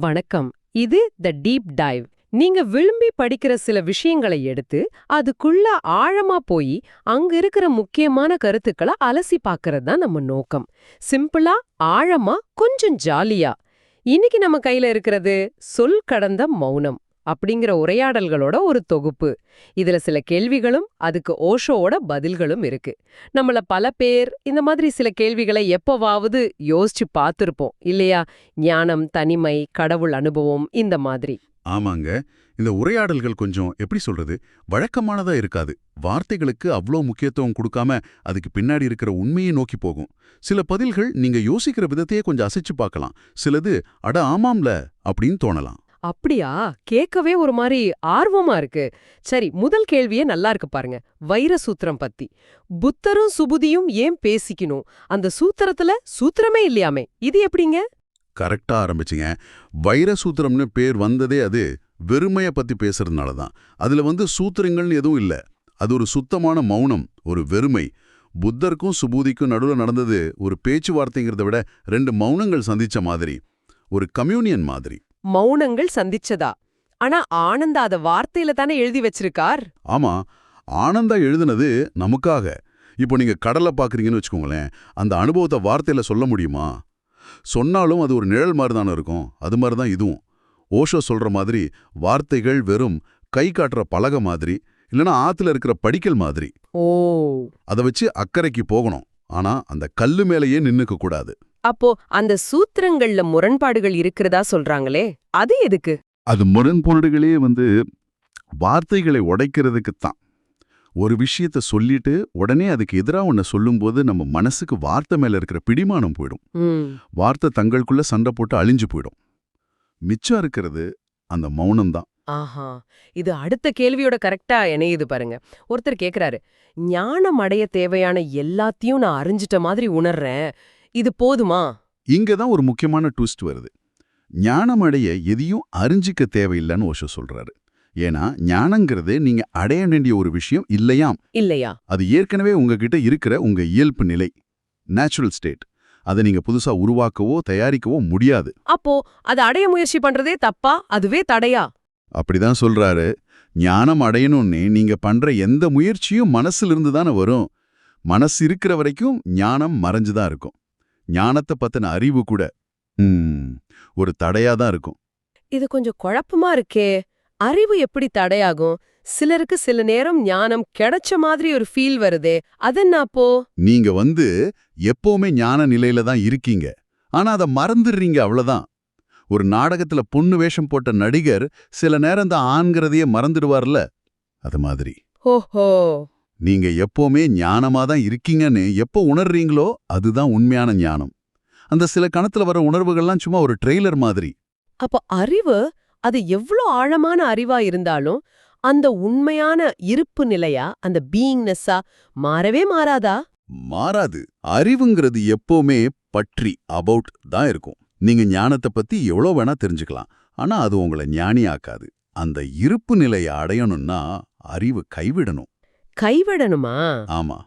வணக்கம். இது the deep dive நீங்க விரும்பி படிக்கிற சில விஷயங்களை எடுத்து அதுக்குள்ள ஆழமா போய் அங்க இருக்கிற முக்கியமான கருத்துக்களை அலசி பார்க்கறது தான் நம்ம நோக்கம். சிம்பிளா ஆழமா கொஞ்சம் ஜாலியா. இன்னைக்கு நம்ம கையில இருக்கிறது சொல் கடந்த மௌனம். அப்படிங்கிற உரையாடல்களோட ஒரு தொகுப்பு. இதுல சில கேள்விகளும் அதுக்கு ஓஷோவோட பதில்களும் இருக்கு. நம்மள பல பேர் இந்த மாதிரி சில கேள்விகளை எப்பவாவது யோசிச்சு பார்த்திருப்போம். இல்லையா? ஞானம் தனிமை கடவுள் அனுபவம் இந்த மாதிரி. ஆமாங்க. இந்த உரையாடல்கள் கொஞ்சம் எப்படி சொல்றது? வழக்கமானதா இருக்காது. வார்த்தைகளுக்கு அவ்வளோ முக்கியத்துவம் கொடுக்காம அதுக்கு பின்னாடி இருக்கிற உண்மையை நோக்கி போகும். சில பதில்கள் நீங்க யோசிக்கிற விதத்தையே கொஞ்சம் அசைச்சு பார்க்கலாம். சிலது அட ஆமாம்ல அப்படின்னு தோணலாம். அப்படியா? கேட்கவே ஒரு மாதிரி ஆர்வமா இருக்கு. சரி முதல் கேள்வியே நல்லா இருக்கு பாருங்க. வைர சூத்திரம் பத்தி. புத்தரும் சுபுதியும் ஏன் பேசிக்கணும்? அந்த சூத்திரத்துல சூத்திரமே இல்லையாமே. இது எப்படிங்க? கரெக்டா ஆரம்பிச்சிங்க. வைரசூத்திரம்னு பேர் வந்ததே அது வெறுமைய பத்தி பேசுறதுனால தான். அதுல வந்து சூத்திரங்கள்னு எதுவும் இல்ல. அது ஒரு சுத்தமான மௌனம் ஒரு வெறுமை. புத்தருக்கும் சுபூதிக்கும் நடுவுல நடந்தது ஒரு பேச்சுவார்த்தைங்கிறத விட ரெண்டு மௌனங்கள் சந்திச்ச மாதிரி. ஒரு கம்யூனியன் மாதிரி. மௌனங்கள் சந்திச்சதா? ஆனா ஆனந்தா அத வார்த்தையில தானே எழுதி வச்சிருக்கார்? ஆமா ஆனந்தா எழுதுனது நமக்காக. இப்போ நீங்க கடலை பார்க்கறீங்கன்னு வச்சுக்கோங்களேன் அந்த அனுபவத்தை வார்த்தையில சொல்ல முடியுமா? சொன்னாலும் அது ஒரு நிழல் மாதிரி தானே இருக்கும். அது மாதிரி தான் இதுவும். ஓஷோ சொல்ற மாதிரி வார்த்தைகள் வெறும் கை காட்டுற பலகை மாதிரி இல்லைன்னா ஆத்துல இருக்கிற படிக்கல் மாதிரி. ஓ. அதை வச்சு அக்கறைக்கு போகணும். ஆனா அந்த கல்லு மேலேயே நின்னுக்க கூடாது. அப்போ அந்த சூத்திரங்கள்ல முரண்பாடுகள் இருக்கிறதா சொல்றாங்களே? அது எதுக்கு? அது முரண்பாடுகளே வந்து வார்த்தைகளை உடைக்கிறதுக்குத்தான் ஒரு விஷயத்த சொல்லிட்டு உடனே அதுக்கு எதிராக ஒன்ன சொல்லும்போது நம்ம மனசுக்கு வார்த்தை மேல இருக்கிற பிடிமானம் போயிடும். வார்த்தை தங்களுக்குள்ள சண்டை போட்டு அழிஞ்சு போயிடும். மிச்சம் இருக்கிறது அந்த மௌனம்தான் ஆஹா. இது அடுத்த கேள்வியோட கரெக்டா இணையுது பாருங்க. ஒருத்தர் கேக்குறாரு ஞானம் அடைய தேவையான எல்லாத்தையும் நான் அறிஞ்சிட்ட மாதிரி உணர்றேன். இது போதுமா? இங்க தான் ஒரு முக்கியமான ட்விஸ்ட் வருது. ஞானம் அடைய எதையும் அறிஞ்சிக்க தேவையில்லைன்னு ஓஷோ சொல்றாரு. ஏன்னா ஞானங்கிறது நீங்க அடைய வேண்டிய ஒரு விஷயம் இல்லையாம். இல்லையா? அது ஏற்கனவே உங்ககிட்ட இருக்கிற உங்க இயல்பு நிலை நேச்சுரல் ஸ்டேட் அதை நீங்க புதுசா உருவாக்கவோ தயாரிக்கவோ முடியாது. அப்போ அது அடைய முயற்சி பண்றதே தப்பா? அதுவே தடையா? அப்படிதான் சொல்றாரு. ஞானம் அடையணும்னே நீங்க பண்ற எந்த முயற்சியும் மனசிலிருந்து தானே வரும். மனசு இருக்கிற வரைக்கும் ஞானம் மறைஞ்சுதான் இருக்கும். ஞானத்தை பத்தின அறிவு கூட ஒரு தடையா தான் இருக்கும். இது கொஞ்சம் குழப்பமா இருக்கே. அறிவு எப்படி தடையாகும்? சிலருக்கு சில நேரம் ஞானம் கிடைச்ச மாதிரி ஒரு ஃபீல் வருதே. அதென்ன அப்போ நீங்க வந்து எப்பவுமே ஞான நிலையில தான் இருக்கீங்க. ஆனா அதை மறந்துடுறீங்க அவ்வளவுதான். ஒரு நாடகத்துல பொண்ணு வேஷம் போட்ட நடிகர் சில நேரம் தான் ஆண்கிறதையே மறந்துடுவார்ல. அது மாதிரி. ஓஹோ. நீங்க எப்பவுமே ஞானமா தான் இருக்கீங்கன்னு எப்போ உணர்றீங்களோ அதுதான் உண்மையான ஞானம். அந்த சில கணத்துல வர உணர்வுகள்லாம் சும்மா ஒரு ட்ரெய்லர் மாதிரி. அப்போ அறிவு அது எவ்ளோ ஆழமான அறிவா இருந்தாலும் அந்த உண்மையான இருப்பு நிலையா அந்த பீயிங்னஸ்ஸா மாறவே மாறாதா? மாறாது. அறிவுங்கிறது எப்பவுமே பற்றி அபவுட் தான் இருக்கும். நீங்க ஞானத்தை பத்தி எவ்வளோ வேணா தெரிஞ்சுக்கலாம். ஆனா அது உங்களை ஞானியாக்காது. அந்த இருப்பு நிலையை அடையணும்னா அறிவு கைவிடணும். கைவிடணுமா? ஆமா.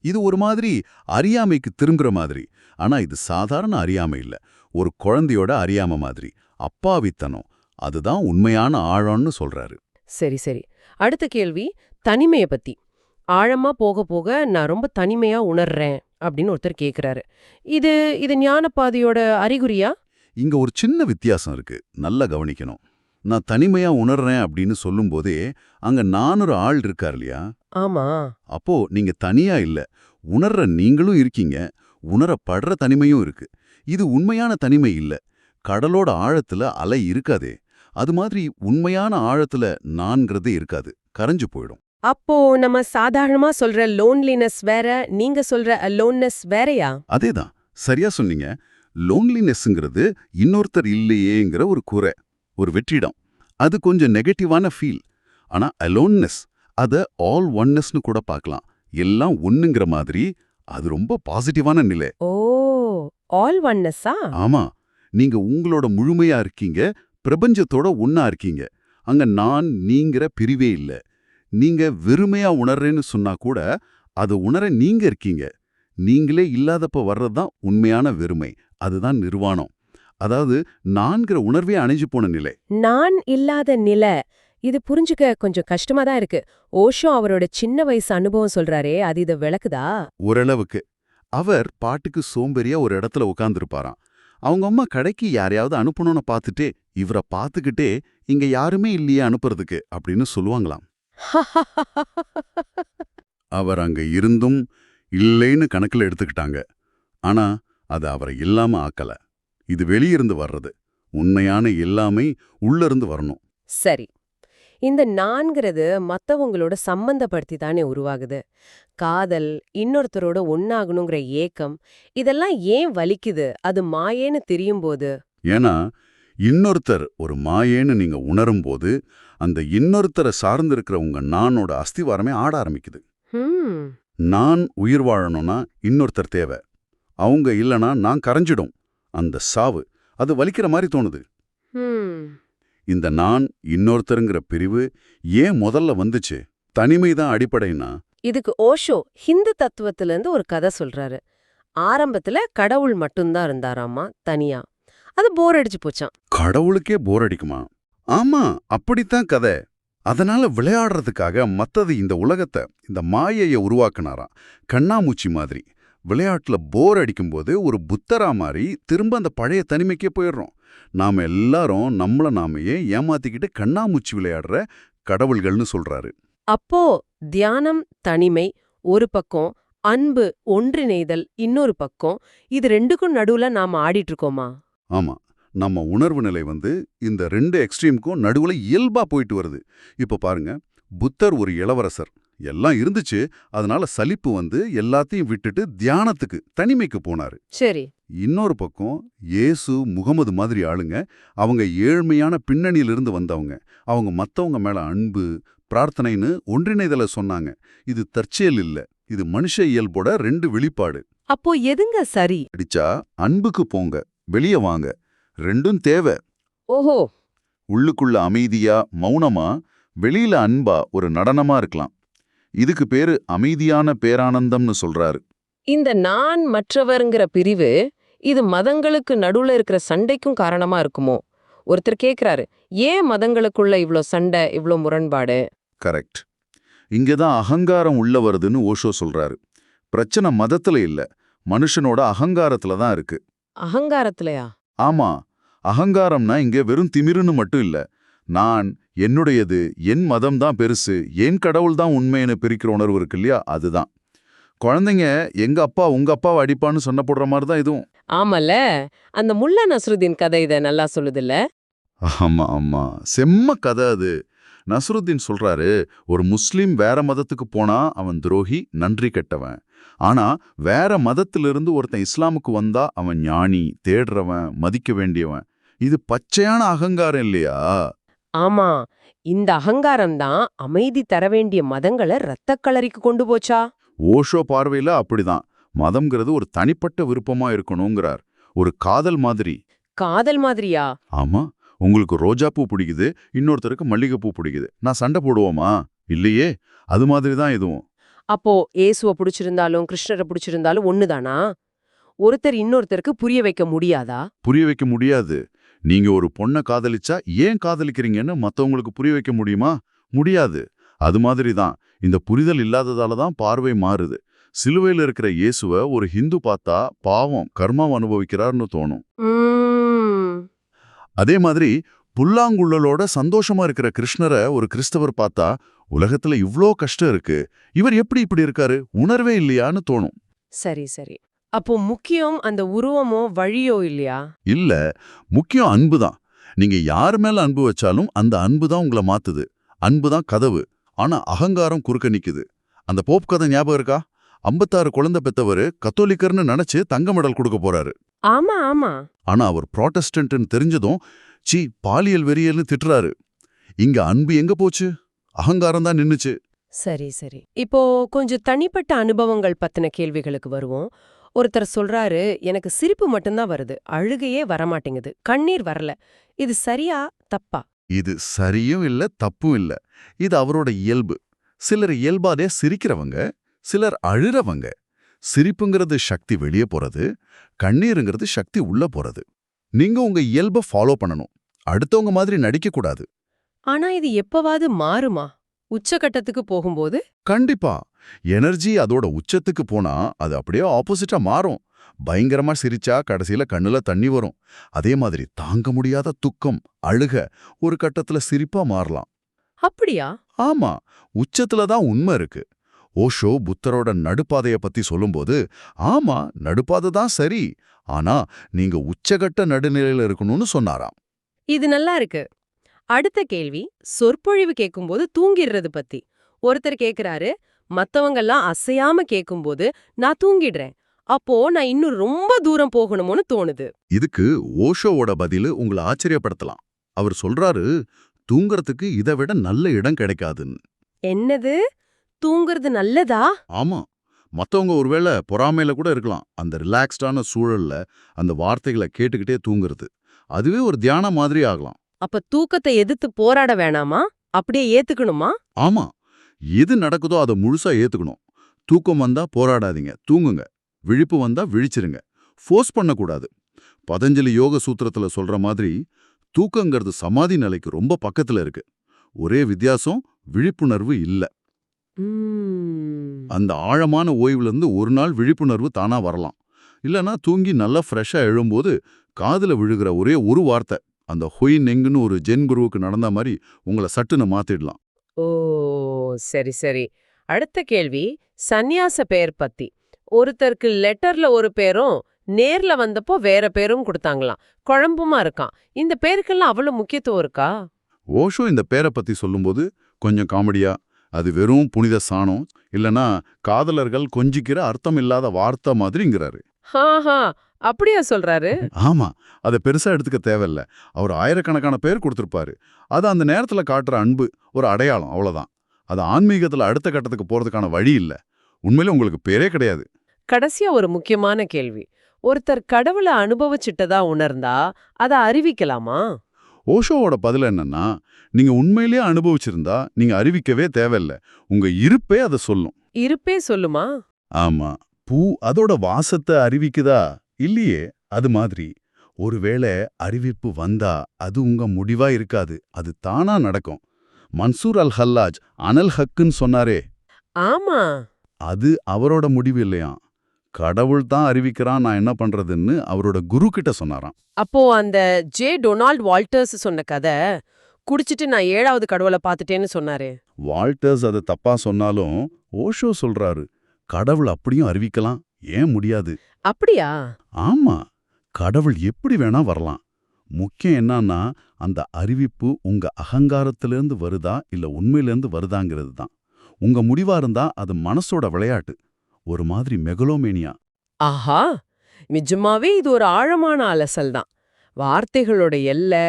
இது ஒரு மாதிரி அறியாமைக்கு திரும்புற மாதிரி. ஆனா இது சாதாரண அறியாமை இல்ல. ஒரு குழந்தையோட அறியாமை மாதிரி. அப்பாவித்தனம். அதுதான் உண்மையான ஆழம்னு சொல்றாரு. சரி சரி. அடுத்த கேள்வி தனிமைய பத்தி. ஆழமா போக போக நான் ரொம்ப தனிமையா உணர்றேன் அப்படின்னு ஒருத்தர் கேக்குறாரு. இது இது ஞானப்பாதையோட அறிகுறியா? இங்க ஒரு சின்ன வித்தியாசம் இருக்கு. நல்லா கவனிக்கணும். நான் தனிமையா உணர்றேன் அப்படின்னு சொல்லும்போதே அங்க நான் ஒரு ஆள் இருக்கார் இல்லையா? ஆமா. அப்போ நீங்க தனியா இல்ல. உணர்ற நீங்களும் இருக்கீங்க. உணரப்படுற தனிமையும் இருக்கு. இது உண்மையான தனிமை இல்ல. கடலோட ஆழத்துல அலை இருக்காதே. அது மாதிரி உண்மையான ஆழத்துல நான்கிறதே இருக்காது. கரைஞ்சு போயிடும். அப்போ நம்ம சாதாரணமா சொல்ற லோன்லினஸ் வேற நீங்க சொல்ற அலோன்னஸ் வேறயா? அதேதான். சரியா சொன்னீங்க. லோன்லினஸ்ங்கிறது இன்னொருத்தர் இல்லையேங்கிற ஒரு குறை. ஒரு வெற்றிடம். அது கொஞ்சம் நெகட்டிவான ஃபீல் ஆனா அலோன்னஸ் அத ஆல் ஒன்னஸ்னு கூட பார்க்கலாம். எல்லாம் ஒண்ணுங்கிற மாதிரி அது ரொம்ப பாசிட்டிவான நிலை. ஓ ஆல் ஒன்னஸா ஆமா. நீங்க உங்களோட முழுமையா இருக்கீங்க பிரபஞ்சத்தோட ஒண்ணா இருக்கீங்க. அங்க நான் நீங்கிற பிரிவே இல்ல. நீங்க வெறுமையா உணர்றேன்னு சொன்னா கூட அது உணர நீங்க இருக்கீங்க. நீங்களே இல்லாதப்ப வர்றதுதான் உண்மையான வெறுமை. அதுதான் நிர்வாணம். அதாவது நான்கிற உணர்வே அணிஞ்சு போன நிலை. நான் இல்லாத நிலை. இது புரிஞ்சுக்க கொஞ்சம் கஷ்டமா தான் இருக்கு. ஓஷோ அவரோட சின்ன வயசு அனுபவம் சொல்றாரே அது இத விளக்குதா? ஓரளவுக்கு. அவர் பாட்டுக்கு சோம்பேறியா ஒரு இடத்துல உட்கார்ந்திருப்பாராம் அவங்க அம்மா கடைக்கு யாரையாவது அனுப்பணும்னு பார்த்துட்டே இவரை பார்த்துக்கிட்டே இங்க யாருமே இல்லையே அனுப்புறதுக்கு அப்படின்னு சொல்லுவாங்களாம். அவர் அங்க இருந்தும் இல்லைன்னு கணக்குல எடுத்துக்கிட்டாங்க. ஆனா அது அவரை இல்லாம ஆக்கல. இது வெளியிருந்து வர்றது. உண்மையான எல்லாமே உள்ள இருந்து வரணும். சரி. இந்த நான்கிறது மத்தவங்களோட சம்பந்தப்படுத்தி தானே உருவாகுது. காதல் இன்னொருத்தரோட ஒன்னாகணுங்கிற ஏக்கம் இதெல்லாம் ஏன் வலிக்குது? அது மாயேன்னு தெரியும் போது ஏன்னா இன்னொருத்தர் ஒரு மாயேன்னு நீங்க உணரும்போது அந்த இன்னொருத்தரை சார்ந்திருக்கிற உங்க நானோட அஸ்திவாரமே ஆட ஆரம்பிக்குது. நான் உயிர் வாழணும்னா இன்னொருத்தர் தேவை. அவங்க இல்லனா நான் கரைஞ்சிடும். அந்த சாவு. அது வலிக்கிற மாதிரி தோணுது. இந்த நான் இன்னொருத்தருங்கிற பிரிவு ஏன் முதல்ல வந்துச்சு? தனிமை தான் அடிப்படைனா? இதுக்கு ஓஷோ ஹிந்து தத்துவத்துல இருந்து ஒரு கதை சொல்றாரு. ஆரம்பத்துல கடவுள் மட்டும்தான் இருந்தாராமா? தனியா. அது போர் அடிச்சு போச்சான் கடவுளுக்கே போர் அடிக்குமா? ஆமா அப்படித்தான் கதை. அதனால விளையாடுறதுக்காக மத்தது இந்த உலகத்தை இந்த மாயைய உருவாக்குனாராம். கண்ணாமூச்சி மாதிரி. விளையாட்டுல போர் அடிக்கும்போது ஒரு புத்தரா மாதிரி திரும்ப அந்த பழைய தனிமைக்கே போயிடுறோம். நாம எல்லாரும் நம்மள நாமையே ஏமாத்திக்கிட்டு கண்ணாமூச்சி விளையாடுற கடவுள்கள்னு சொல்றாரு. அப்போ தியானம் தனிமை ஒரு பக்கம் அன்பு ஒன்றிணைதல் இன்னொரு பக்கம் இது ரெண்டுக்கும் நடுவுல நாம ஆடிட்டு இருக்கோமா ஆமா. நம்ம உணர்வு நிலை வந்து இந்த ரெண்டு எக்ஸ்ட்ரீமுக்கும் நடுவுல இயல்பா போயிட்டு வருது. இப்ப பாருங்க புத்தர் ஒரு இளவரசர். எல்லாம் இருந்துச்சு. அதனால சலிப்பு வந்து எல்லாத்தையும் விட்டுட்டு தியானத்துக்கு தனிமைக்கு போனாரு. சரி. இன்னொரு பக்கம் இயேசு முகமது மாதிரி ஆளுங்க அவங்க ஏழ்மையான பின்னணியிலிருந்து வந்தவங்க. அவங்க மத்தவங்க மேல அன்பு பிரார்த்தனைன்னு ஒன்றிணைதல சொன்னாங்க. இது தற்செயல் இல்ல. இது மனுஷ இயல்போட ரெண்டு வெளிப்பாடு. அப்போ எதுங்க சரி? அடிச்சா அன்புக்கு போங்க வெளிய வாங்க. ரெண்டும் தேவை. ஓஹோ. உள்ளுக்குள்ள அமைதியா மௌனமா வெளியில அன்பா ஒரு நடனமா இருக்கலாம். இதுக்கு பேரு அமைதியான பேரானந்தம்னு சொல்றாரு. இந்த நான் மற்றவர்ங்கிற பிரிவு இது மதங்களுக்கு நடுவுல இருக்கிற சண்டைக்கும் காரணமா இருக்குமோ? ஒருத்தர் கேக்குறாரு ஏன் மதங்களுக்குள்ள இவ்ளோ சண்டை இவ்ளோ முரண்பாடு? கரெக்ட். இங்கதான் அகங்காரம் உள்ள வருதுன்னு ஓஷோ சொல்றாரு. பிரச்சனை மதத்துல இல்ல மனுஷனோட அகங்காரத்துல தான் இருக்கு. அகங்காரத்திலயா? ஆமா அகங்காரம்னா இங்க வெறும் திமிருன்னு மட்டும் இல்ல நான் என்னுடையது என் மதம் தான் பெருசு என் கடவுள் தான் உண்மைன்னு பிரிக்கிற உணர்வு இருக்கு இல்லையா? அதுதான். குழந்தைங்க எங்க அப்பா உங்க அப்பாவை அடிப்பான்னு சொன்ன போடுற மாதிரி தான் இதுவும். ஆமல்ல. அந்த முல்லா நஸ்ருதீன் கதை இத நல்லா சொல்லுதுல்ல? ஆமா ஆமா. செம்ம கதை அது. நஸ்ருத்தீன் சொல்றாரு ஒரு முஸ்லீம் வேற மதத்துக்கு போனா அவன் துரோகி நன்றி கெட்டவன். ஆனா வேற மதத்திலிருந்து ஒருத்தன் இஸ்லாமுக்கு வந்தா அவன் ஞானி தேடுறவன் மதிக்க வேண்டியவன். இது பச்சையான அகங்காரம் இல்லையா? ஆமா இந்த அகங்காரம் தான் அமைதி தர வேண்டிய மதங்களை ரத்தக் களரிக்கு கொண்டு போச்சா? ஓஷோ பார்வையில அப்படிதான். மதம்ங்கிறது ஒரு தனிப்பட்ட விருப்பமா இருக்கணுங்கிறார். ஒரு காதல் மாதிரி. காதல் மாதிரியா? ஆமா உங்களுக்கு ரோஜாப்பூ பிடிக்குது இன்னொருத்தருக்கு மல்லிகைப்பூ பிடிக்குது. நான் சண்டை போடுவோமா? இல்லையே அது மாதிரி தான் இதுவும். அப்போ ஏசுவ பிடிச்சிருந்தாலும் கிருஷ்ணரை பிடிச்சிருந்தாலும் ஒண்ணுதானா? ஒருத்தர் இன்னொருத்தருக்கு புரிய வைக்க முடியாதா? புரிய வைக்க முடியாது. நீங்க ஒரு பொண்ணை காதலிச்சா ஏன் காதலிக்கிறீங்கன்னு மத்தவங்களுக்கு புரிய வைக்க முடியுமா? முடியாது. அது மாதிரி தான் இந்த புரிதல் இல்லாததால தான் பார்வை மாறுது. சிலுவையில் இருக்கிற இயேசுவ ஒரு ஹிந்து பார்த்தா பாவம் கர்மாவை அனுபவிக்கிறார்னு தோணும். அதே மாதிரி புல்லாங்குழலோட சந்தோஷமா இருக்கிற கிருஷ்ணரை ஒரு கிறிஸ்தவர் பார்த்தா உலகத்துல இவ்ளோ கஷ்டம் இருக்கு. இவர் எப்படி இப்படி இருக்காரு? உணர்வே இல்லையான்னு தோணும். சரி சரி. அப்போ முக்கியம் அந்த உருவமோ வழியோ இல்லையா? இல்ல முக்கியம் அன்பு தான். நீங்க யார் மேல அன்பு வச்சாலும் அந்த அன்பு தான் உங்களை மாத்துது. அன்பு தான் கதவு. ஆனா அகங்காரம் குறுக்க நிக்குது. அந்த போப் கதை ஞாபகம் இருக்கா? ஐம்பத்தாறு குழந்தை பெத்தவர் கத்தோலிக்கர்னு நினைச்சு தங்க மெடல் கொடுக்க போறாரு. ஆமா ஆமா. ஆனா அவர் ப்ராட்டஸ்டன்ட்னு தெரிஞ்சதும் சீ பாலியல் வெறியல்னு திட்டுறாரு. இங்க அன்பு எங்க போச்சு? அகங்காரம் தான் நின்னுச்சு. சரி சரி. இப்போ கொஞ்சம் தனிப்பட்ட அனுபவங்கள் பத்தின கேள்விகளுக்கு வருவோம். ஒருத்தர் சொல்றாரு எனக்கு சிரிப்பு மட்டும்தான் வருது. அழுகையே வரமாட்டேங்குது. கண்ணீர் வரல. இது சரியா? தப்பா? இது சரியும் இல்ல தப்பும் இல்ல. இது அவரோட இயல்பு. சிலர் இயல்பாதே சிரிக்கிறவங்க சிலர் அழுறவங்க. சிரிப்புங்கிறது சக்தி வெளியே போறது கண்ணீருங்கிறது சக்தி உள்ள போறது. நீங்க உங்க இயல்பை ஃபாலோ பண்ணணும். அடுத்தவங்க மாதிரி நடிக்க கூடாது ஆனா இது எப்பவாவது மாறுமா? உச்சகட்டத்துக்கு போகும்போது? கண்டிப்பா. எனர்ஜி அதோட உச்சத்துக்கு போனா அது அப்படியே ஆப்போசிட்டா மாறும். பயங்கரமா சிரிச்சா கடைசியில கண்ணுல தண்ணி வரும். அதே மாதிரி தாங்க முடியாத துக்கம் அழுக ஒரு கட்டத்துல சிரிப்பா மாறலாம். அப்படியா? ஆமா உச்சத்துல தான் உண்மை இருக்கு. ஓஷோ புத்தரோட நடுப்பாதைய பத்தி சொல்லும்போது ஆமா நடுப்பாதை தான் சரி ஆனா நீங்க உச்சகட்ட நடுநிலையில இருக்கணும்னு சொன்னாராம். இது நல்லா இருக்கு. அடுத்த கேள்வி சொற்பொழிவு கேட்கும்போது தூங்கிடுறது பத்தி. ஒருத்தர் கேக்குறாரு மத்தவங்கெல்லாம் அசையாம கேட்கும்போது நான் தூங்கிடுறேன். அப்போ நான் இன்னும் ரொம்ப தூரம் போகணுமோன்னு தோணுது. இதுக்கு ஓஷோவோட பதிலு உங்களை ஆச்சரியப்படுத்தலாம். அவர் சொல்றாரு தூங்கறதுக்கு இதை விட நல்ல இடம் கிடைக்காதுன்னு. என்னது? தூங்குறது நல்லதா? ஆமா. மத்தவங்க ஒருவேளை பொறாமையில கூட இருக்கலாம். அந்த ரிலாக்ஸ்டான சூழல்ல அந்த வார்த்தைகளை கேட்டுக்கிட்டே தூங்குறது. அதுவே ஒரு தியானம் மாதிரி ஆகலாம். அப்ப தூக்கத்தை எதிர்த்து போராட வேணாமா? அப்படியே ஏத்துக்கணுமா? ஆமா. எது நடக்குதோ அதை முழுசா ஏத்துக்கணும். தூக்கம் வந்தா போராடாதீங்க. தூங்குங்க. விழிப்பு வந்தா விழிச்சிருங்க. ஃபோர்ஸ் பண்ணக்கூடாது. பதஞ்சலி யோக சூத்திரத்துல சொல்ற மாதிரி தூக்கங்கிறது சமாதி நிலைக்கு ரொம்ப பக்கத்துல இருக்கு. ஒரே வித்தியாசம் விழிப்புணர்வு இல்ல. அந்த ஆழமான ஓய்வுல இருந்து ஒரு நாள் விழிப்புணர்வு தானா வரலாம். இல்லனா தூங்கி நல்லா ஃப்ரெஷ்ஷா எழும்போது காதுல விழுகிற ஒரே ஒரு வார்த்தை அந்த ஹொய் நெங்குன்னு ஒரு ஜென் குருவுக்கு நடந்த மாதிரி உங்களை சட்டுன்னு மாத்திடலாம். ஓ. சரி சரி. அடுத்த கேள்வி சந்நியாச பெயர் பத்தி. ஒருத்தருக்கு லெட்டர்ல ஒரு பேரும் நேர்ல வந்தப்போ வேற பேரும் கொடுத்தாங்களாம். குழம்புமா இருக்கான் இந்த பேருக்கெல்லாம் அவ்வளவு முக்கியத்துவம் இருக்கா? ஓஷோ இந்த பேரை பத்தி சொல்லும்போது கொஞ்சம் காமெடியா அது வெறும் புனித சாணம் இல்லனா காதலர்கள் கொஞ்சிக்கிற அர்த்தம் இல்லாத வார்த்தை மாதிரிங்கிறாரு. அப்படியா சொல்றாரு? ஆமா அதை பெருசா எடுத்துக்க தேவையில்ல. அவர் ஆயிரக்கணக்கான பேர் கொடுத்திருப்பாரு. அது அந்த நேரத்துல காட்டுற அன்பு ஒரு அடையாளம் அவ்வளவுதான். அது ஆன்மீகத்துல அடுத்த கட்டத்துக்கு போறதுக்கான வழி இல்ல. உண்மையில உங்களுக்கு பேரே கிடையாது. கடைசியா ஒரு முக்கியமான கேள்வி. ஒருத்தர் கடவுளை அனுபவிச்சிட்டதா உணர்ந்தா அத அறிவிக்கலாமா? ஓஷோவோட பதில் என்னன்னா நீங்க உண்மையிலேயே அனுபவிச்சிருந்தா நீங்க அறிவிக்கவே தேவையில்ல. உங்க இருப்பே அதை சொல்லும். இருப்பே சொல்லுமா? ஆமா. பூ அதோட வாசத்தை அறிவிக்குதா? இல்லையே அது மாதிரி. ஒருவேளை அறிவிப்பு வந்தா அது உங்க முடிவா இருக்காது. அது தானா நடக்கும். மன்சூர் அல் ஹல்லாஜ் அனல் ஹக்குன்னு சொன்னாரே. ஆமா. அது அவரோட முடிவு இல்லையாம் கடவுள் தான் அறிவிக்கிறான் நான் என்ன பண்றதுன்னு அவரோட குரு கிட்ட சொன்னாராம். அப்போ அந்த ஜே. டொனால்ட் வால்டர்ஸ் சொன்ன கதை குடிச்சிட்டு நான் ஏழாவது கடவுளை பார்த்துட்டேன்னு சொன்னாரே. வால்டர்ஸ் அதை தப்பா சொன்னாலும் ஓஷோ சொல்றாரு கடவுள் அப்படியும் அறிவிக்கலாம் ஏன் முடியாது? அப்படியா? ஆமா கடவுள் எப்படி வேணா வரலாம். முக்கியம் என்னன்னா அந்த அறிவிப்பு உங்க அகங்காரத்திலிருந்து வருதா இல்ல உண்மையிலிருந்து வருதாங்கிறது தான். உங்க முடிவா இருந்தா அது மனசோட விளையாட்டு. ஒரு மாதிரி மெகலோமேனியா. ஆஹா! நிஜமாவே இது ஒரு ஆழமான அலசல் தான். வார்த்தைகளோட எல்லை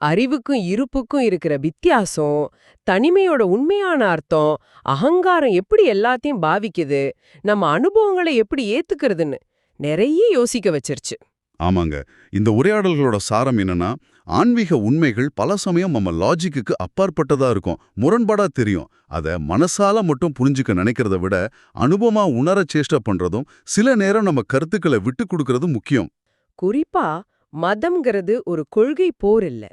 அறிவுக்கும் இருப்புக்கும் இருக்கிற வித்தியாசம் தனிமையோட உண்மையான அர்த்தம் அகங்காரம் எப்படி எல்லாத்தையும் பாவிக்குது நம்ம அனுபவங்களை எப்படி ஏத்துக்கிறதுன்னு நிறைய யோசிக்க வச்சிருச்சு. ஆமாங்க. இந்த உரையாடல்களோட சாரம் என்னன்னா ஆன்மீக உண்மைகள் பல சமயம் நம்ம லாஜிக்குக்கு அப்பாற்பட்டதா இருக்கும். முரண்பாடா தெரியும். அத மனசால மட்டும் புரிஞ்சுக்க நினைக்கிறத விட அனுபவமா உணர சேஷ்ட பண்றதும் சில நேரம் நம்ம கருத்துக்களை விட்டு கொடுக்கறதும் முக்கியம். குறிப்பா மதம்ங்கிறது ஒரு கொள்கை போர் இல்ல.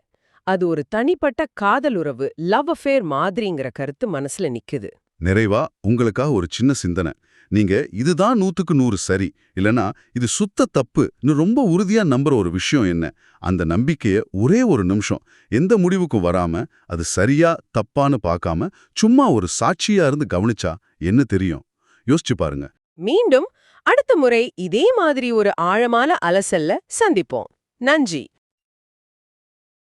அது ஒரு தனிப்பட்ட காதல் உறவு லவ் அஃபேர் மாதிரிங்கிற கருத்து மனசுல நிக்குது. நிறைவா உங்களுக்காக ஒரு சின்ன சிந்தனை. நீங்க இதுதான் நூத்துக்கு நூறு சரி இல்லனா இது சுத்த தப்புன்னு ரொம்ப உறுதியா நம்புற ஒரு விஷயம் என்ன? அந்த நம்பிக்கைய ஒரே ஒரு நிமிஷம் எந்த முடிவுக்கும் வராம அது சரியா தப்பான்னு பார்க்காம சும்மா ஒரு சாட்சியா இருந்து கவனிச்சா என்ன தெரியும்? யோசிச்சு பாருங்க. மீண்டும் அடுத்த முறை இதே மாதிரி ஒரு ஆழமான அலசல்ல சந்திப்போம். நன்றி.